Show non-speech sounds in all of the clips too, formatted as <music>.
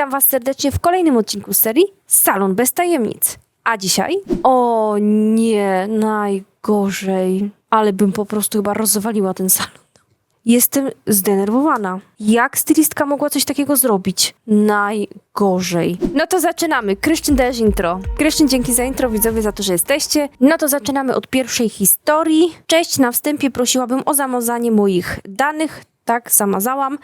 Witam Was serdecznie w kolejnym odcinku serii Salon bez tajemnic. A dzisiaj? O nie, najgorzej. Ale bym po prostu chyba rozwaliła ten salon. Jestem zdenerwowana. Jak stylistka mogła coś takiego zrobić? Najgorzej. No to zaczynamy. Kryszczyn dajesz intro. Kryszczyn, dzięki za intro, widzowie, za to, że jesteście. No to zaczynamy od pierwszej historii. Cześć, na wstępie prosiłabym o zamazanie moich danych. Tak, zamazałam.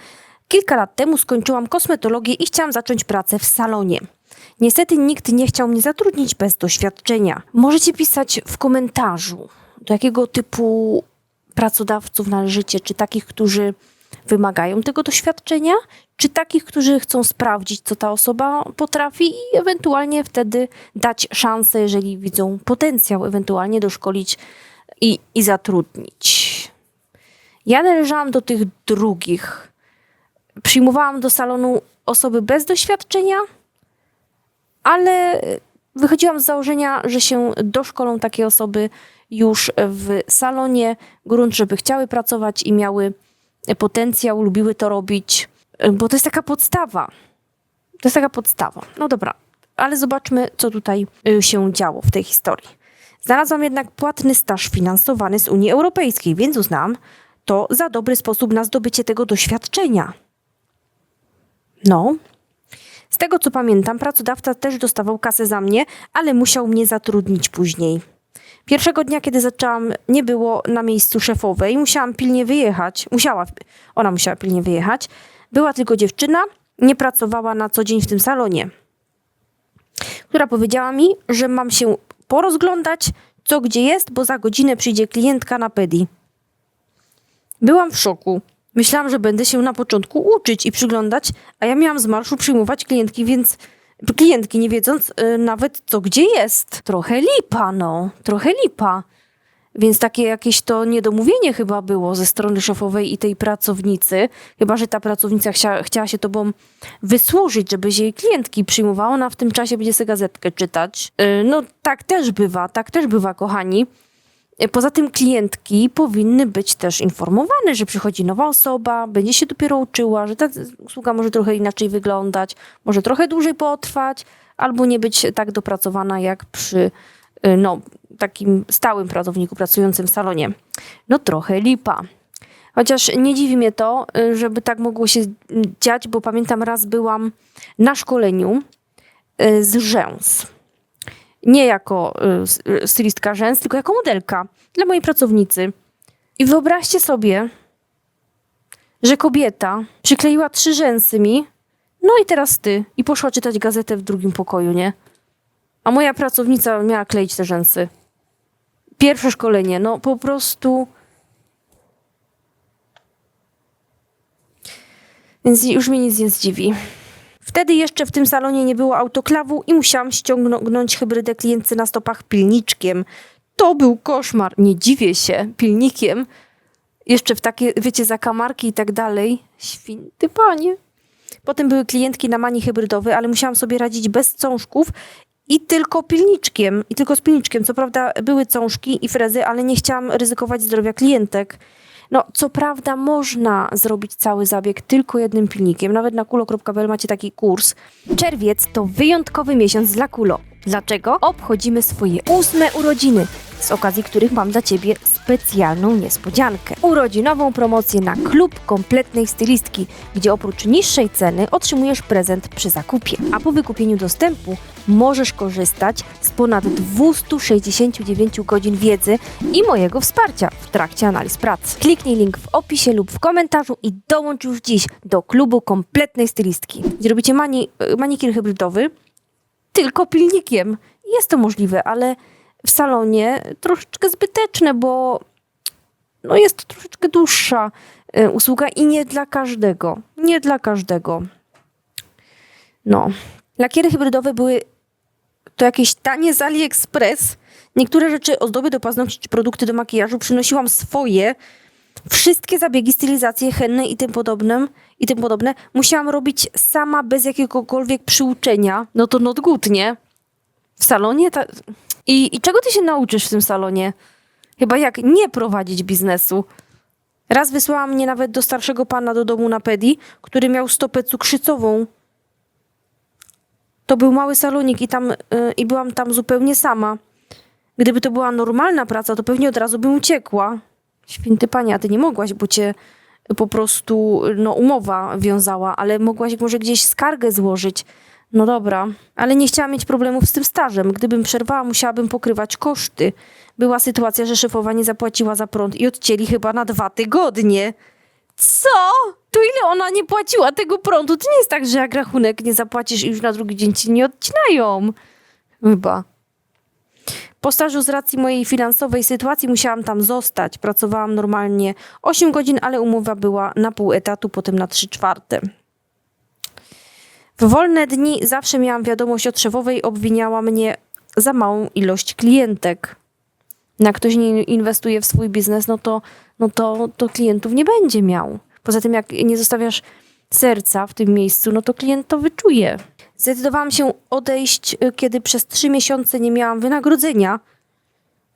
Kilka lat temu skończyłam kosmetologię i chciałam zacząć pracę w salonie. Niestety nikt nie chciał mnie zatrudnić bez doświadczenia. Możecie pisać w komentarzu, do jakiego typu pracodawców należycie, czy takich, którzy wymagają tego doświadczenia, czy takich, którzy chcą sprawdzić, co ta osoba potrafi i ewentualnie wtedy dać szansę, jeżeli widzą potencjał, ewentualnie doszkolić i, i zatrudnić. Ja należałam do tych drugich. Przyjmowałam do salonu osoby bez doświadczenia, ale wychodziłam z założenia, że się doszkolą takie osoby już w salonie, grunt, żeby chciały pracować i miały potencjał, lubiły to robić, bo to jest taka podstawa. To jest taka podstawa. No dobra, ale zobaczmy, co tutaj y, się działo w tej historii. Znalazłam jednak płatny staż finansowany z Unii Europejskiej, więc uznałam to za dobry sposób na zdobycie tego doświadczenia. No. Z tego co pamiętam, pracodawca też dostawał kasę za mnie, ale musiał mnie zatrudnić później. Pierwszego dnia, kiedy zaczęłam, nie było na miejscu szefowej, musiałam pilnie wyjechać. Musiała, ona musiała pilnie wyjechać. Była tylko dziewczyna, nie pracowała na co dzień w tym salonie, która powiedziała mi, że mam się porozglądać, co gdzie jest, bo za godzinę przyjdzie klientka na pedi. Byłam w szoku. Myślałam, że będę się na początku uczyć i przyglądać, a ja miałam z marszu przyjmować klientki, więc klientki, nie wiedząc y, nawet co gdzie jest. Trochę lipa, no, trochę lipa. Więc takie jakieś to niedomówienie chyba było ze strony szefowej i tej pracownicy. Chyba, że ta pracownica chcia, chciała się tobą wysłużyć, żebyś jej klientki przyjmowała, ona w tym czasie będzie sobie gazetkę czytać. Y, no tak też bywa, tak też bywa, kochani. Poza tym klientki powinny być też informowane, że przychodzi nowa osoba, będzie się dopiero uczyła, że ta usługa może trochę inaczej wyglądać, może trochę dłużej potrwać, albo nie być tak dopracowana jak przy y, no, takim stałym pracowniku pracującym w salonie. No trochę lipa. Chociaż nie dziwi mnie to, y, żeby tak mogło się dziać, bo pamiętam raz byłam na szkoleniu z rzęs nie jako y, stylistka rzęs, tylko jako modelka dla mojej pracownicy. I wyobraźcie sobie, że kobieta przykleiła trzy rzęsy mi, no i teraz ty, i poszła czytać gazetę w drugim pokoju, nie? A moja pracownica miała kleić te rzęsy. Pierwsze szkolenie, no po prostu. Więc już mnie nic nie zdziwi. Wtedy jeszcze w tym salonie nie było autoklawu i musiałam ściągnąć hybrydę klientcy na stopach pilniczkiem. To był koszmar. Nie dziwię się. Pilnikiem. Jeszcze w takie, wiecie, zakamarki i tak dalej. Święty panie. Potem były klientki na mani hybrydowy, ale musiałam sobie radzić bez cążków i tylko pilniczkiem. I tylko z pilniczkiem. Co prawda były cążki i frezy, ale nie chciałam ryzykować zdrowia klientek. No, co prawda można zrobić cały zabieg tylko jednym pilnikiem. Nawet na kulo.pl macie taki kurs. Czerwiec to wyjątkowy miesiąc dla Kulo. Dlaczego? Obchodzimy swoje ósme urodziny, z okazji których mam dla Ciebie specjalną niespodziankę. Urodzinową promocję na klub kompletnej stylistki, gdzie oprócz niższej ceny otrzymujesz prezent przy zakupie. A po wykupieniu dostępu możesz korzystać z ponad 269 godzin wiedzy i mojego wsparcia w trakcie analiz pracy. Kliknij link w opisie lub w komentarzu i dołącz już dziś do klubu kompletnej stylistki, gdzie robicie mani manikir hybrydowy, tylko pilnikiem. Jest to możliwe, ale w salonie troszeczkę zbyteczne, bo no jest to troszeczkę dłuższa y, usługa i nie dla każdego. Nie dla każdego. No. Lakiery hybrydowe były to jakieś tanie z AliExpress. Niektóre rzeczy, ozdoby do paznokci czy produkty do makijażu przynosiłam swoje. Wszystkie zabiegi, stylizacje, henny i tym podobnym i tym podobne musiałam robić sama bez jakiegokolwiek przyuczenia. No to not good, nie? W salonie? Ta... I, I czego ty się nauczysz w tym salonie? Chyba jak nie prowadzić biznesu. Raz wysłała mnie nawet do starszego pana do domu na pedi, który miał stopę cukrzycową. To był mały salonik i tam y, i byłam tam zupełnie sama. Gdyby to była normalna praca, to pewnie od razu bym uciekła. Święty panie, a ty nie mogłaś, bo cię po prostu no, umowa wiązała, ale mogłaś może gdzieś skargę złożyć. No dobra, ale nie chciałam mieć problemów z tym stażem. Gdybym przerwała, musiałabym pokrywać koszty. Była sytuacja, że szefowa nie zapłaciła za prąd i odcięli chyba na dwa tygodnie. Co? To ile ona nie płaciła tego prądu? To nie jest tak, że jak rachunek nie zapłacisz i już na drugi dzień ci nie odcinają. Chyba. Po stażu z racji mojej finansowej sytuacji musiałam tam zostać. Pracowałam normalnie 8 godzin, ale umowa była na pół etatu, potem na 3 czwarte. W wolne dni zawsze miałam wiadomość od szefowej, obwiniała mnie za małą ilość klientek. Jak ktoś nie inwestuje w swój biznes, no to, no to, to klientów nie będzie miał. Poza tym, jak nie zostawiasz serca w tym miejscu, no to klient to wyczuje. Zdecydowałam się odejść, y, kiedy przez trzy miesiące nie miałam wynagrodzenia.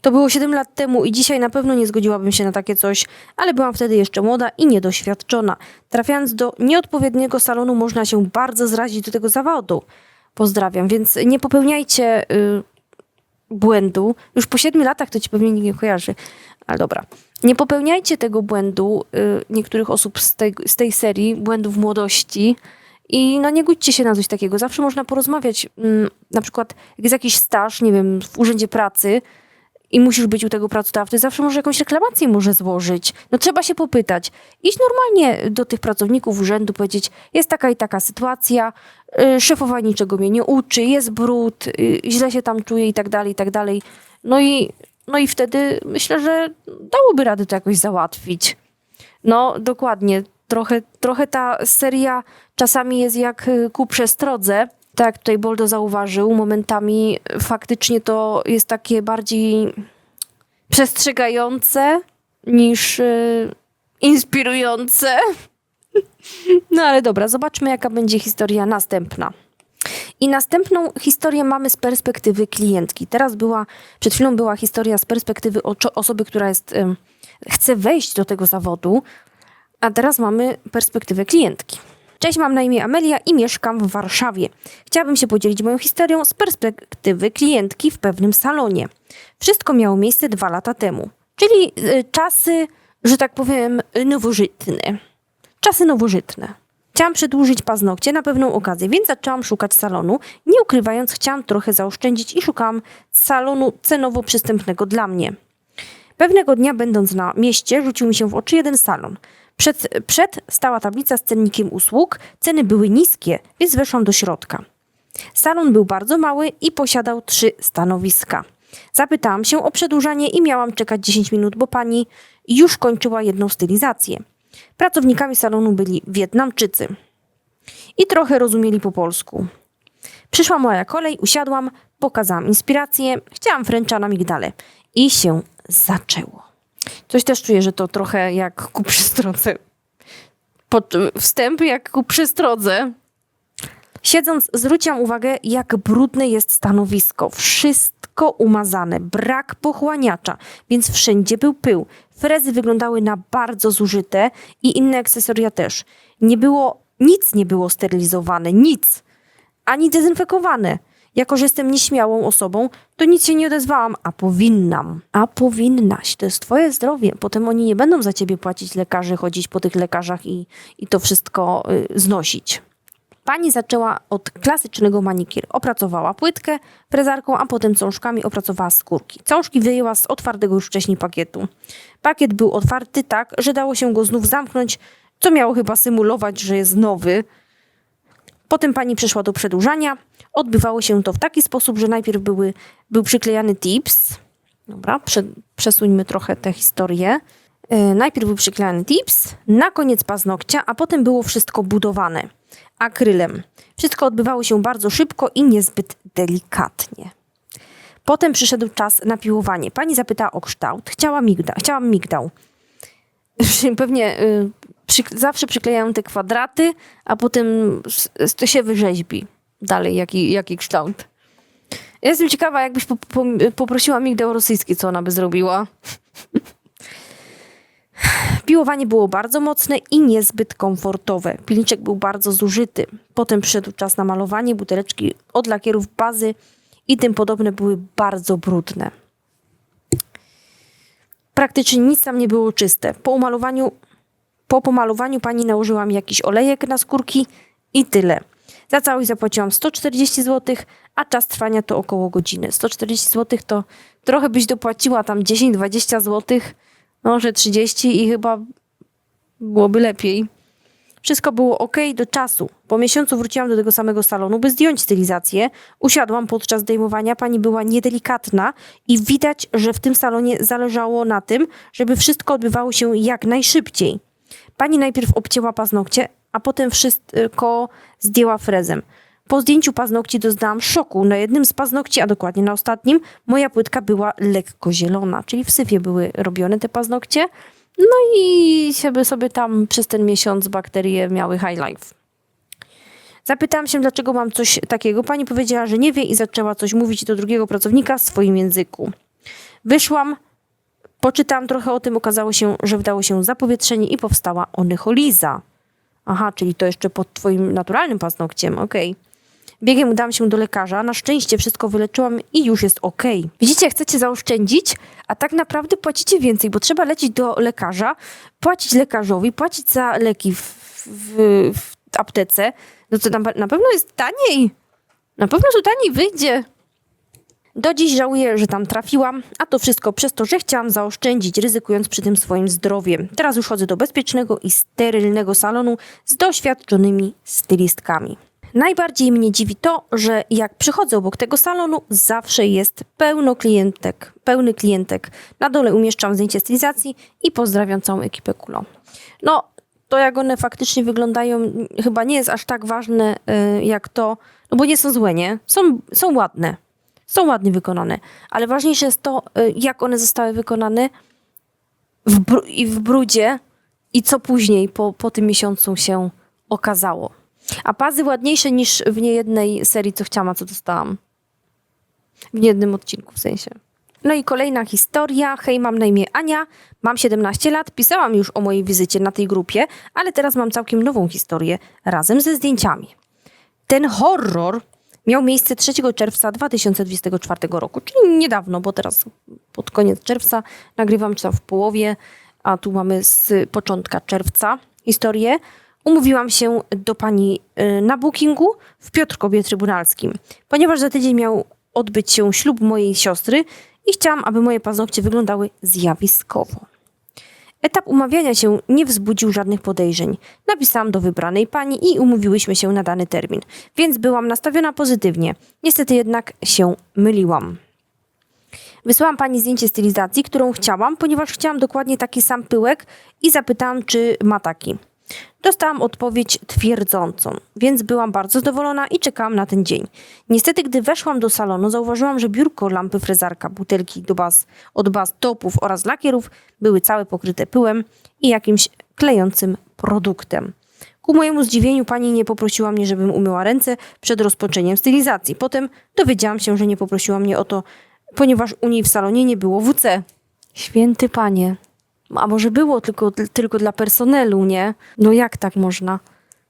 To było 7 lat temu i dzisiaj na pewno nie zgodziłabym się na takie coś, ale byłam wtedy jeszcze młoda i niedoświadczona. Trafiając do nieodpowiedniego salonu, można się bardzo zrazić do tego zawodu. Pozdrawiam, więc nie popełniajcie y, błędu. Już po 7 latach to ci pewnie nikt nie kojarzy, ale dobra. Nie popełniajcie tego błędu y, niektórych osób z tej, z tej serii, błędów młodości. I no nie gódźcie się na coś takiego. Zawsze można porozmawiać, mm, na przykład jak jest jakiś staż, nie wiem, w urzędzie pracy i musisz być u tego pracodawcy, zawsze może jakąś reklamację może złożyć. No trzeba się popytać. Iść normalnie do tych pracowników urzędu, powiedzieć, jest taka i taka sytuacja, y, szefowa niczego mnie nie uczy, jest brud, y, źle się tam czuję i tak dalej, i tak dalej. No i, no i wtedy myślę, że dałoby radę to jakoś załatwić. No, dokładnie. Trochę, trochę ta seria czasami jest jak y, ku przestrodze. Tak jak tutaj Boldo zauważył, momentami faktycznie to jest takie bardziej przestrzegające niż y, inspirujące. <laughs> No ale dobra, zobaczmy jaka będzie historia następna. I następną historię mamy z perspektywy klientki. Teraz była, przed chwilą była historia z perspektywy osoby, która jest, chce wejść do tego zawodu, a teraz mamy perspektywę klientki. Cześć, mam na imię Amelia i mieszkam w Warszawie. Chciałabym się podzielić moją historią z perspektywy klientki w pewnym salonie. Wszystko miało miejsce dwa lata temu, czyli y, czasy, że tak powiem, nowożytne. Czasy nowożytne. Chciałam przedłużyć paznokcie na pewną okazję, więc zaczęłam szukać salonu. Nie ukrywając, chciałam trochę zaoszczędzić i szukałam salonu cenowo przystępnego dla mnie. Pewnego dnia, będąc na mieście, rzucił mi się w oczy jeden salon. Przed, przed stała tablica z cennikiem usług. Ceny były niskie, więc weszłam do środka. Salon był bardzo mały i posiadał trzy stanowiska. Zapytałam się o przedłużanie i miałam czekać 10 minut, bo pani już kończyła jedną stylizację. Pracownikami salonu byli Wietnamczycy i trochę rozumieli po polsku. Przyszła moja kolej, usiadłam, pokazałam inspirację, chciałam fręcza na migdale i się zaczęło. Coś też czuję, że to trochę jak ku przestrodze. Pod, wstęp jak ku przestrodze. Siedząc, zwróciłam uwagę, jak brudne jest stanowisko. Wszystko umazane, brak pochłaniacza, więc wszędzie był pył. Frezy wyglądały na bardzo zużyte i inne akcesoria też. Nie było, nic nie było sterylizowane, nic. Ani dezynfekowane. Jako, że jestem nieśmiałą osobą, to nic się nie odezwałam, a powinnam. A powinnaś. To jest twoje zdrowie. Potem oni nie będą za ciebie płacić lekarzy, chodzić po tych lekarzach i, i to wszystko y, znosić. Pani zaczęła od klasycznego manikir. Opracowała płytkę frezarką, a potem cążkami opracowała skórki. Cążki wyjęła z otwartego już wcześniej pakietu. Pakiet był otwarty tak, że dało się go znów zamknąć, co miało chyba symulować, że jest nowy. Potem pani przeszła do przedłużania. Odbywało się to w taki sposób, że najpierw były, był przyklejany tips. Dobra, prze, przesuńmy trochę tę historię. E, najpierw był przyklejany tips, na koniec paznokcia, a potem było wszystko budowane akrylem. Wszystko odbywało się bardzo szybko i niezbyt delikatnie. Potem przyszedł czas na piłowanie. Pani zapytała o kształt. Chciała migda, chciałam migdał. <laughs> Pewnie y, przy, zawsze przyklejają te kwadraty, a potem to się wyrzeźbi dalej, jaki, jaki kształt. Ja jestem ciekawa, jakbyś po, po, poprosiła migdał rosyjski, co ona by zrobiła. <sighs> Piłowanie było bardzo mocne i niezbyt komfortowe. Pilniczek był bardzo zużyty. Potem przyszedł czas na malowanie, buteleczki od lakierów bazy i tym podobne były bardzo brudne. Praktycznie nic tam nie było czyste. Po umalowaniu, po pomalowaniu pani nałożyła mi jakiś olejek na skórki i tyle. Za całość zapłaciłam 140 zł, a czas trwania to około godziny. 140 zł to trochę byś dopłaciła tam 10-20 zł, może 30 i chyba byłoby lepiej. Wszystko było ok do czasu. Po miesiącu wróciłam do tego samego salonu, by zdjąć stylizację. Usiadłam podczas zdejmowania. Pani była niedelikatna i widać, że w tym salonie zależało na tym, żeby wszystko odbywało się jak najszybciej. Pani najpierw obcięła paznokcie, a potem wszystko zdjęła frezem. Po zdjęciu paznokci doznałam szoku. Na jednym z paznokci, a dokładnie na ostatnim, moja płytka była lekko zielona, czyli w syfie były robione te paznokcie. No i sobie, sobie tam przez ten miesiąc bakterie miały high life. Zapytałam się, dlaczego mam coś takiego. Pani powiedziała, że nie wie i zaczęła coś mówić do drugiego pracownika w swoim języku. Wyszłam, poczytałam trochę o tym, okazało się, że wdało się zapowietrzenie i powstała onycholiza. Aha, czyli to jeszcze pod twoim naturalnym paznokciem, okej. Biegiem udałam się do lekarza. Na szczęście wszystko wyleczyłam i już jest ok. Widzicie, chcecie zaoszczędzić, a tak naprawdę płacicie więcej, bo trzeba lecieć do lekarza, płacić lekarzowi, płacić za leki w, w, w aptece. No to na, na pewno jest taniej. Na pewno to taniej wyjdzie. Do dziś żałuję, że tam trafiłam, a to wszystko przez to, że chciałam zaoszczędzić, ryzykując przy tym swoim zdrowiem. Teraz już chodzę do bezpiecznego i sterylnego salonu z doświadczonymi stylistkami. Najbardziej mnie dziwi to, że jak przychodzę obok tego salonu, zawsze jest pełno klientek, pełny klientek. Na dole umieszczam zdjęcie stylizacji i pozdrawiam całą ekipę Kulo. No, to jak one faktycznie wyglądają, chyba nie jest aż tak ważne y, jak to, no bo nie są złe, nie? Są, są ładne, są ładnie wykonane, ale ważniejsze jest to, y, jak one zostały wykonane w i w brudzie i co później po, po tym miesiącu się okazało. A pazy ładniejsze niż w niejednej serii, co chciałam, co dostałam. W niejednym odcinku w sensie. No i kolejna historia. Hej, mam na imię Ania, mam 17 lat, pisałam już o mojej wizycie na tej grupie, ale teraz mam całkiem nową historię razem ze zdjęciami. Ten horror miał miejsce 3 czerwca 2024 roku, czyli niedawno, bo teraz pod koniec czerwca nagrywam, tam w połowie, a tu mamy z początka czerwca historię. Umówiłam się do pani y, na bookingu w Piotrkowie Trybunalskim, ponieważ za tydzień miał odbyć się ślub mojej siostry i chciałam, aby moje paznokcie wyglądały zjawiskowo. Etap umawiania się nie wzbudził żadnych podejrzeń. Napisałam do wybranej pani i umówiłyśmy się na dany termin, więc byłam nastawiona pozytywnie. Niestety jednak się myliłam. Wysłałam pani zdjęcie stylizacji, którą chciałam, ponieważ chciałam dokładnie taki sam pyłek i zapytałam, czy ma taki. Dostałam odpowiedź twierdzącą, więc byłam bardzo zadowolona i czekałam na ten dzień. Niestety, gdy weszłam do salonu, zauważyłam, że biurko, lampy frezarka, butelki do baz, od baz, topów oraz lakierów były całe pokryte pyłem i jakimś klejącym produktem. Ku mojemu zdziwieniu pani nie poprosiła mnie, żebym umyła ręce przed rozpoczęciem stylizacji. Potem dowiedziałam się, że nie poprosiła mnie o to, ponieważ u niej w salonie nie było WC. Święty panie, a może było tylko, tylko dla personelu, nie? No jak tak można?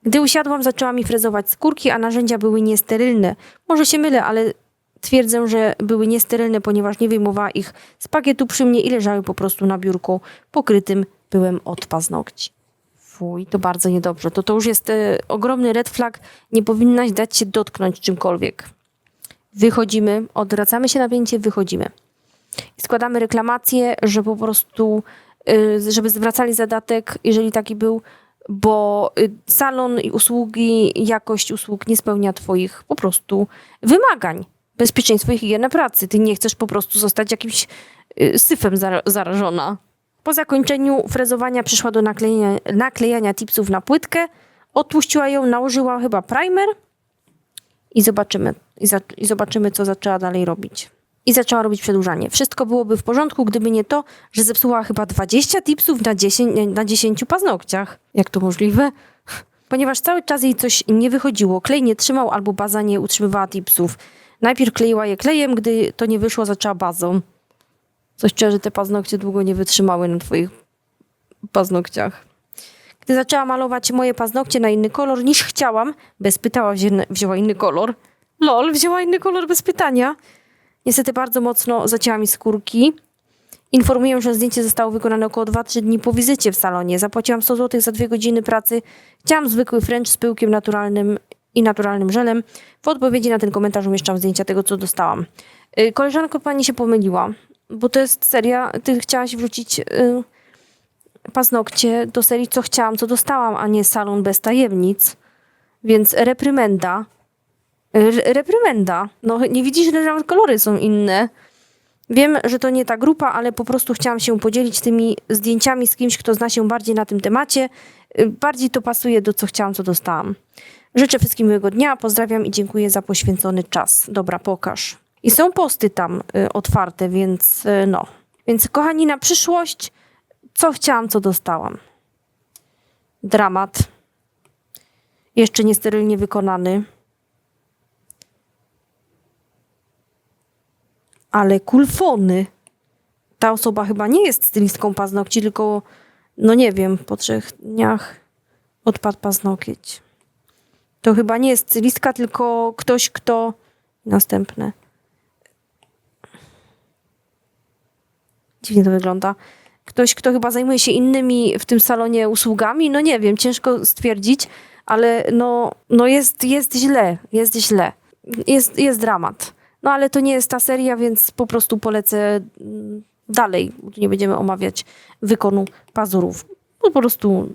Gdy usiadłam, zaczęła mi frezować skórki, a narzędzia były niesterylne. Może się mylę, ale twierdzę, że były niesterylne, ponieważ nie wyjmowała ich z pakietu przy mnie i leżały po prostu na biurku pokrytym pyłem od paznokci. Fuj, to bardzo niedobrze. To to już jest e, ogromny red flag. Nie powinnaś dać się dotknąć czymkolwiek. Wychodzimy, odwracamy się na pięcie, wychodzimy. I składamy reklamację, że po prostu żeby zwracali zadatek, jeżeli taki był, bo y, salon i usługi, jakość usług nie spełnia Twoich po prostu wymagań. Bezpieczeństwo i higiena pracy. Ty nie chcesz po prostu zostać jakimś y, syfem zara- zarażona. Po zakończeniu frezowania przyszła do naklejenia, naklejania tipsów na płytkę, odpuściła ją, nałożyła chyba primer i zobaczymy, i, za, i zobaczymy, co zaczęła dalej robić i zaczęła robić przedłużanie. Wszystko byłoby w porządku, gdyby nie to, że zepsuła chyba 20 tipsów na 10, na 10 paznokciach. Jak to możliwe? Ponieważ cały czas jej coś nie wychodziło, klej nie trzymał albo baza nie utrzymywała tipsów. Najpierw kleiła je klejem, gdy to nie wyszło, zaczęła bazą. Coś czuję, że te paznokcie długo nie wytrzymały na twoich paznokciach. Gdy zaczęła malować moje paznokcie na inny kolor niż chciałam, bez pytała wzię- wzięła inny kolor. Lol, wzięła inny kolor bez pytania. Niestety bardzo mocno zacięła skórki. Informuję, że zdjęcie zostało wykonane około 2-3 dni po wizycie w salonie. Zapłaciłam 100 zł za dwie godziny pracy. Chciałam zwykły French z pyłkiem naturalnym i naturalnym żelem. W odpowiedzi na ten komentarz umieszczam zdjęcia tego, co dostałam. Y, Koleżanko, pani się pomyliła, bo to jest seria, ty chciałaś wrzucić y, paznokcie do serii, co chciałam, co dostałam, a nie salon bez tajemnic. Więc reprymenda. Reprymenda. No nie widzisz, że nawet kolory są inne. Wiem, że to nie ta grupa, ale po prostu chciałam się podzielić tymi zdjęciami z kimś, kto zna się bardziej na tym temacie. Y, Bardziej to pasuje do co chciałam, co dostałam. Życzę wszystkim miłego dnia, pozdrawiam i dziękuję za poświęcony czas. Dobra, pokaż. I są posty tam y, otwarte, więc y, no. Więc kochani, na przyszłość, co chciałam, co dostałam. Dramat. Jeszcze niesterylnie wykonany. Ale kulfony. Ta osoba chyba nie jest stylistką paznokci, tylko, no nie wiem, po trzech dniach odpadł paznokieć. To chyba nie jest stylistka, tylko ktoś, kto. Następne. Dziwnie to wygląda. Ktoś, kto chyba zajmuje się innymi w tym salonie usługami. No nie wiem, ciężko stwierdzić, ale no, no jest, jest źle. Jest źle. Jest, jest dramat. No ale to nie jest ta seria, więc po prostu polecę mm, dalej. Nie będziemy omawiać wykonu pazurów. No po prostu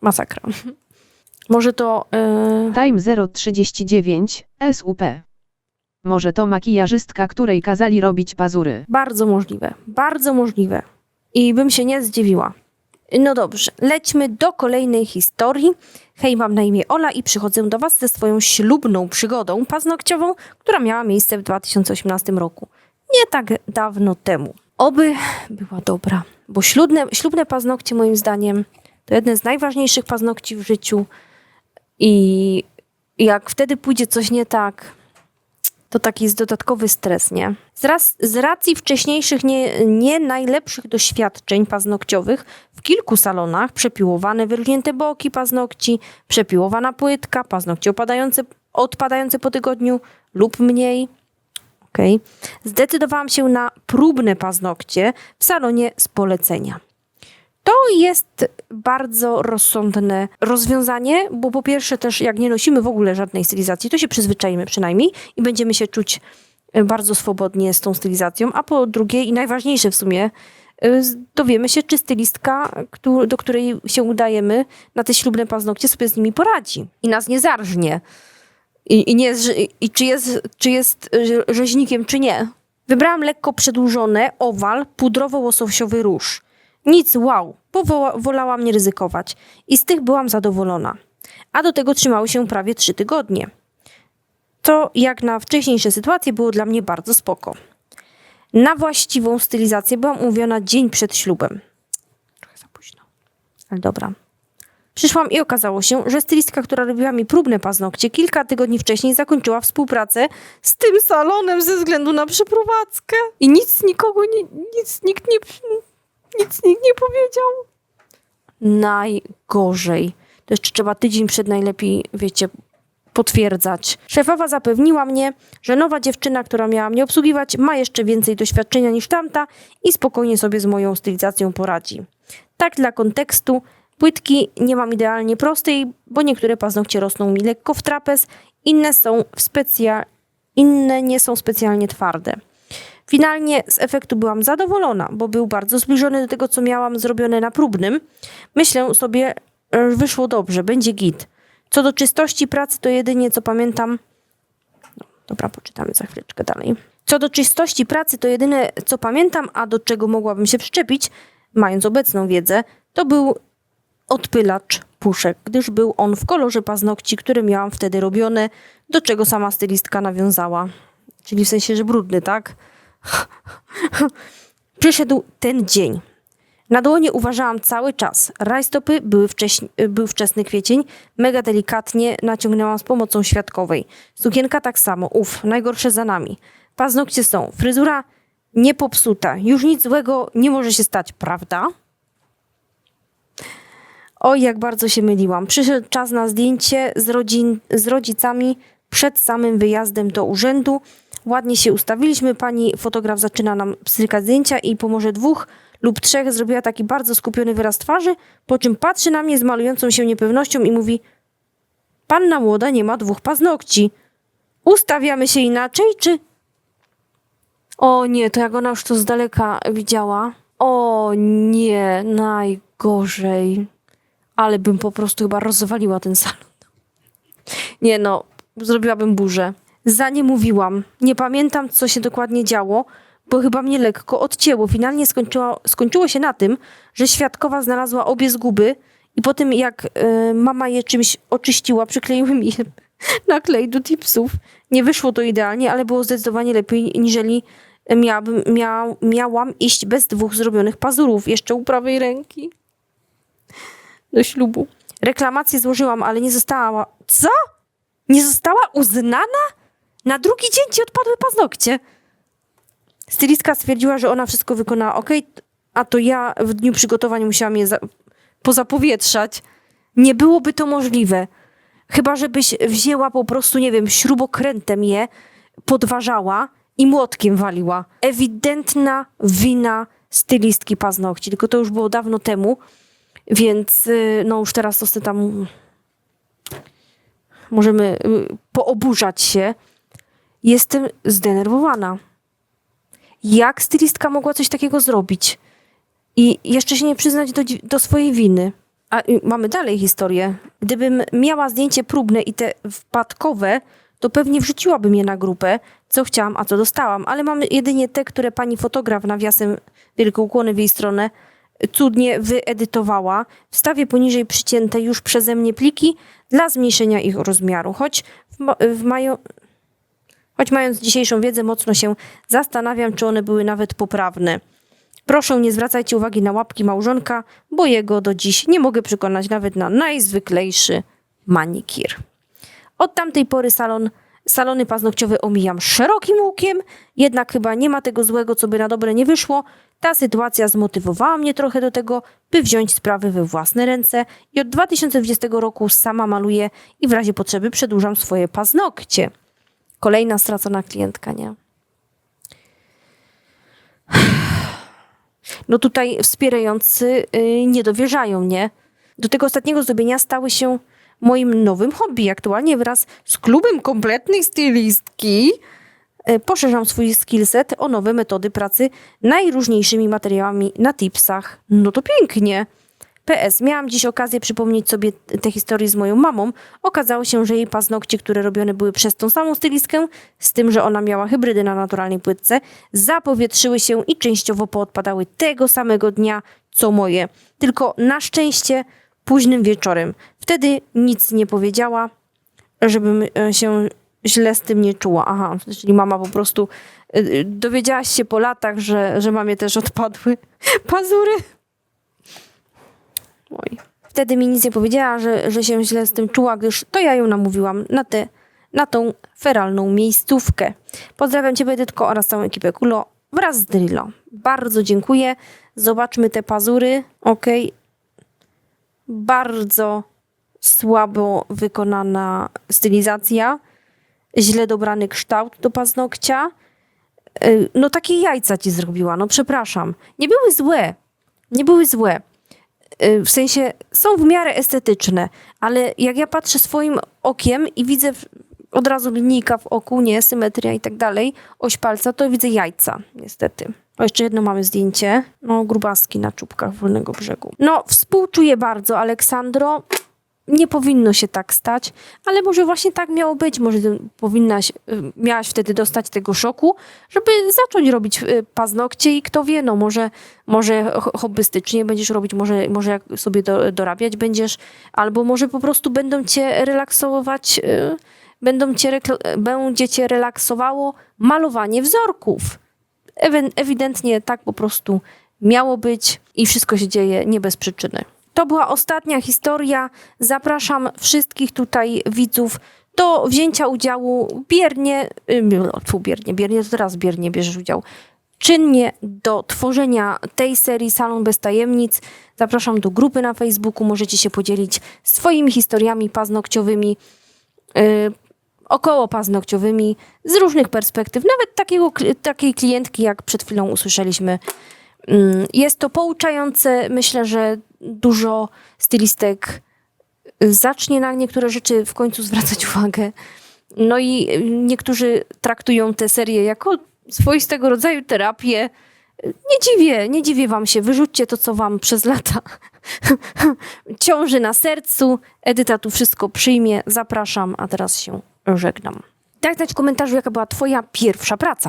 masakra. <laughs> Może to. Yy... Time 039, SUP. Może to makijażystka, której kazali robić pazury. Bardzo możliwe, bardzo możliwe. I bym się nie zdziwiła. No dobrze, lećmy do kolejnej historii. Hej, mam na imię Ola i przychodzę do Was ze swoją ślubną przygodą paznokciową, która miała miejsce w 2018 roku. Nie tak dawno temu. Oby była dobra, bo ślubne, ślubne paznokcie moim zdaniem to jedne z najważniejszych paznokci w życiu i jak wtedy pójdzie coś nie tak, to taki jest dodatkowy stres, nie? Z, raz, z racji wcześniejszych nie, nie najlepszych doświadczeń paznokciowych w kilku salonach przepiłowane wyrżnięte boki paznokci, przepiłowana płytka, paznokcie opadające, odpadające po tygodniu lub mniej. Okay. Zdecydowałam się na próbne paznokcie w salonie z polecenia. To jest bardzo rozsądne rozwiązanie, bo po pierwsze też jak nie nosimy w ogóle żadnej stylizacji, to się przyzwyczajimy przynajmniej i będziemy się czuć e, bardzo swobodnie z tą stylizacją, a po drugie i najważniejsze w sumie, e, dowiemy się, czy stylistka, do której się udajemy na te ślubne paznokcie sobie z nimi poradzi i nas nie zarżnie. I, i, nie i czy jest, czy jest e, rzeźnikiem, czy nie. Wybrałam lekko przedłużone, owal, pudrowo-łososiowy róż. Nic wow, bo wolałam nie ryzykować. I z tych byłam zadowolona. A do tego trzymały się prawie trzy tygodnie. To jak na wcześniejsze sytuacje było dla mnie bardzo spoko. Na właściwą stylizację byłam umówiona dzień przed ślubem. Trochę za późno. Ale dobra. Przyszłam i okazało się, że stylistka, która robiła mi próbne paznokcie, kilka tygodni wcześniej zakończyła współpracę z tym salonem ze względu na przeprowadzkę. I nic nikogo nie, nic nikt nie, nic nikt nie powiedział. Najgorzej. To jeszcze trzeba tydzień przed najlepiej, wiecie, potwierdzać. Szefowa zapewniła mnie, że nowa dziewczyna, która miała mnie obsługiwać, ma jeszcze więcej doświadczenia niż tamta i spokojnie sobie z moją stylizacją poradzi. Tak dla kontekstu, płytki nie mam idealnie prostej, bo niektóre paznokcie rosną mi lekko w trapez, inne są w specja... inne nie są specjalnie twarde. Finalnie z efektu byłam zadowolona, bo był bardzo zbliżony do tego, co miałam zrobione na próbnym. Myślę sobie, wyszło dobrze, będzie git. Co do czystości pracy, to jedynie co pamiętam. Dobra, poczytamy za chwileczkę dalej. Co do czystości pracy, to jedyne co pamiętam, a do czego mogłabym się przyczepić, mając obecną wiedzę, to był odpylacz puszek, gdyż był on w kolorze paznokci, które miałam wtedy robione, do czego sama stylistka nawiązała. Czyli w sensie, że brudny, tak? <laughs> Przyszedł ten dzień. Na dłonie uważałam cały czas. Rajstopy były wcześni, był wczesny kwiecień. Mega delikatnie naciągnęłam z pomocą świadkowej. Sukienka tak samo. Uf, najgorsze za nami. Paznokcie są. Fryzura nie popsuta. Już nic złego nie może się stać, prawda? Oj, jak bardzo się myliłam. Przyszedł czas na zdjęcie z, rodzin, z rodzicami przed samym wyjazdem do urzędu. Ładnie się ustawiliśmy. Pani fotograf zaczyna nam pstrykać zdjęcia i po może dwóch lub trzech zrobiła taki bardzo skupiony wyraz twarzy, po czym patrzy na mnie z malującą się niepewnością i mówi Panna młoda nie ma dwóch paznokci. Ustawiamy się inaczej, czy... O nie, to jak ona już to z daleka widziała. O nie, najgorzej. Ale bym po prostu chyba rozwaliła ten salon. Nie no, zrobiłabym burzę. Za nie mówiłam. Nie pamiętam, co się dokładnie działo, bo chyba mnie lekko odcięło. Finalnie skończyło, skończyło się na tym, że świadkowa znalazła obie zguby i po tym, jak y, mama je czymś oczyściła, przykleiłem je <laughs> na klej do tipsów. Nie wyszło to idealnie, ale było zdecydowanie lepiej, niżeli miałabym, miał, miałam iść bez dwóch zrobionych pazurów, jeszcze u prawej ręki. Do ślubu. Reklamację złożyłam, ale nie została... Co? Nie została uznana? Na drugi dzień ci odpadły paznokcie. Stylistka stwierdziła, że ona wszystko wykonała ok, a to ja w dniu przygotowań musiałam je za- pozapowietrzać. Nie byłoby to możliwe. Chyba, żebyś wzięła po prostu, nie wiem, śrubokrętem je, podważała i młotkiem waliła. Ewidentna wina stylistki paznokci, tylko to już było dawno temu, więc y, no już teraz to sobie tam możemy y, pooburzać się. Jestem zdenerwowana. Jak stylistka mogła coś takiego zrobić? I jeszcze się nie przyznać do, do swojej winy. A y, mamy dalej historię. Gdybym miała zdjęcie próbne i te wpadkowe, to pewnie wrzuciłabym je na grupę, co chciałam, a co dostałam. Ale mam jedynie te, które pani fotograf nawiasem wielkie ukłony w jej stronę cudnie wyedytowała. Wstawię poniżej przycięte już przeze mnie pliki dla zmniejszenia ich rozmiaru. Choć w, mo- w choć mając dzisiejszą wiedzę, mocno się zastanawiam, czy one były nawet poprawne. Proszę, nie zwracajcie uwagi na łapki małżonka, bo jego do dziś nie mogę przekonać nawet na najzwyklejszy manikir. Od tamtej pory salon, salony paznokciowe omijam szerokim łukiem, jednak chyba nie ma tego złego, co by na dobre nie wyszło. Ta sytuacja zmotywowała mnie trochę do tego, by wziąć sprawy we własne ręce i od 2020 roku sama maluję i w razie potrzeby przedłużam swoje paznokcie. Kolejna stracona klientka, nie? No tutaj wspierający y, nie dowierzają, nie? Do tego ostatniego zrobienia stały się moim nowym hobby. Aktualnie wraz z klubem kompletnej stylistki y, poszerzam swój skillset o nowe metody pracy najróżniejszymi materiałami na tipsach. No to pięknie. PS. Miałam dziś okazję przypomnieć sobie tę historię z moją mamą. Okazało się, że jej paznokcie, które robione były przez tą samą stylistkę, z tym, że ona miała hybrydy na naturalnej płytce, zapowietrzyły się i częściowo poodpadały tego samego dnia, co moje. Tylko na szczęście późnym wieczorem. Wtedy nic nie powiedziała, żebym e, się źle z tym nie czuła. Aha, czyli mama po prostu e, dowiedziałaś się po latach, że, że mamie też odpadły <laughs> pazury. Oj. Wtedy mi nic nie powiedziała, że, że się źle z tym czuła, gdyż to ja ją namówiłam na, tę na tą feralną miejscówkę. Pozdrawiam Cię, Edytko, oraz całą ekipę Kulo wraz z Drillo. Bardzo dziękuję. Zobaczmy te pazury. Ok. Bardzo słabo wykonana stylizacja. Źle dobrany kształt do paznokcia. Y, No takie jajca Ci zrobiła, no przepraszam. Nie były złe. Nie były złe w sensie są w miarę estetyczne, ale jak ja patrzę swoim okiem i widzę od razu linijka w oku, nie, symetria i tak dalej, oś palca, to widzę jajca, niestety. O, jeszcze jedno mamy zdjęcie. No, grubaski na czubkach Wolnego Brzegu. No, współczuję bardzo, Aleksandro. Nie powinno się tak stać, ale może właśnie tak miało być. Może powinnaś, y, miałaś wtedy dostać tego szoku, żeby zacząć robić y, paznokcie i kto wie, no może, może ho- hobbystycznie będziesz robić, może, może jak sobie do, dorabiać będziesz, albo może po prostu będą cię relaksować, y, będą cię, będzie cię relaksowało malowanie wzorków. Ewidentnie tak po prostu miało być i wszystko się dzieje nie bez przyczyny. To była ostatnia historia. Zapraszam wszystkich tutaj widzów do wzięcia udziału biernie, ym, tfu, biernie, biernie, teraz biernie bierzesz udział. czynnie do tworzenia tej serii Salon Bez Tajemnic. Zapraszam do grupy na Facebooku. Możecie się podzielić swoimi historiami paznokciowymi, yy, około paznokciowymi, z różnych perspektyw. Nawet takiego, takiej klientki, jak przed chwilą usłyszeliśmy. Yy, Jest to pouczające. Myślę, że dużo stylistek zacznie na niektóre rzeczy w końcu zwracać uwagę. No i niektórzy traktują tę serię jako swoistego rodzaju terapię. Nie dziwię, nie dziwię wam się. Wyrzućcie to, co wam przez lata <laughs> ciąży na sercu. Edyta tu wszystko przyjmie. Zapraszam, a teraz się żegnam. Daj znać w komentarzu, jaka była twoja pierwsza praca.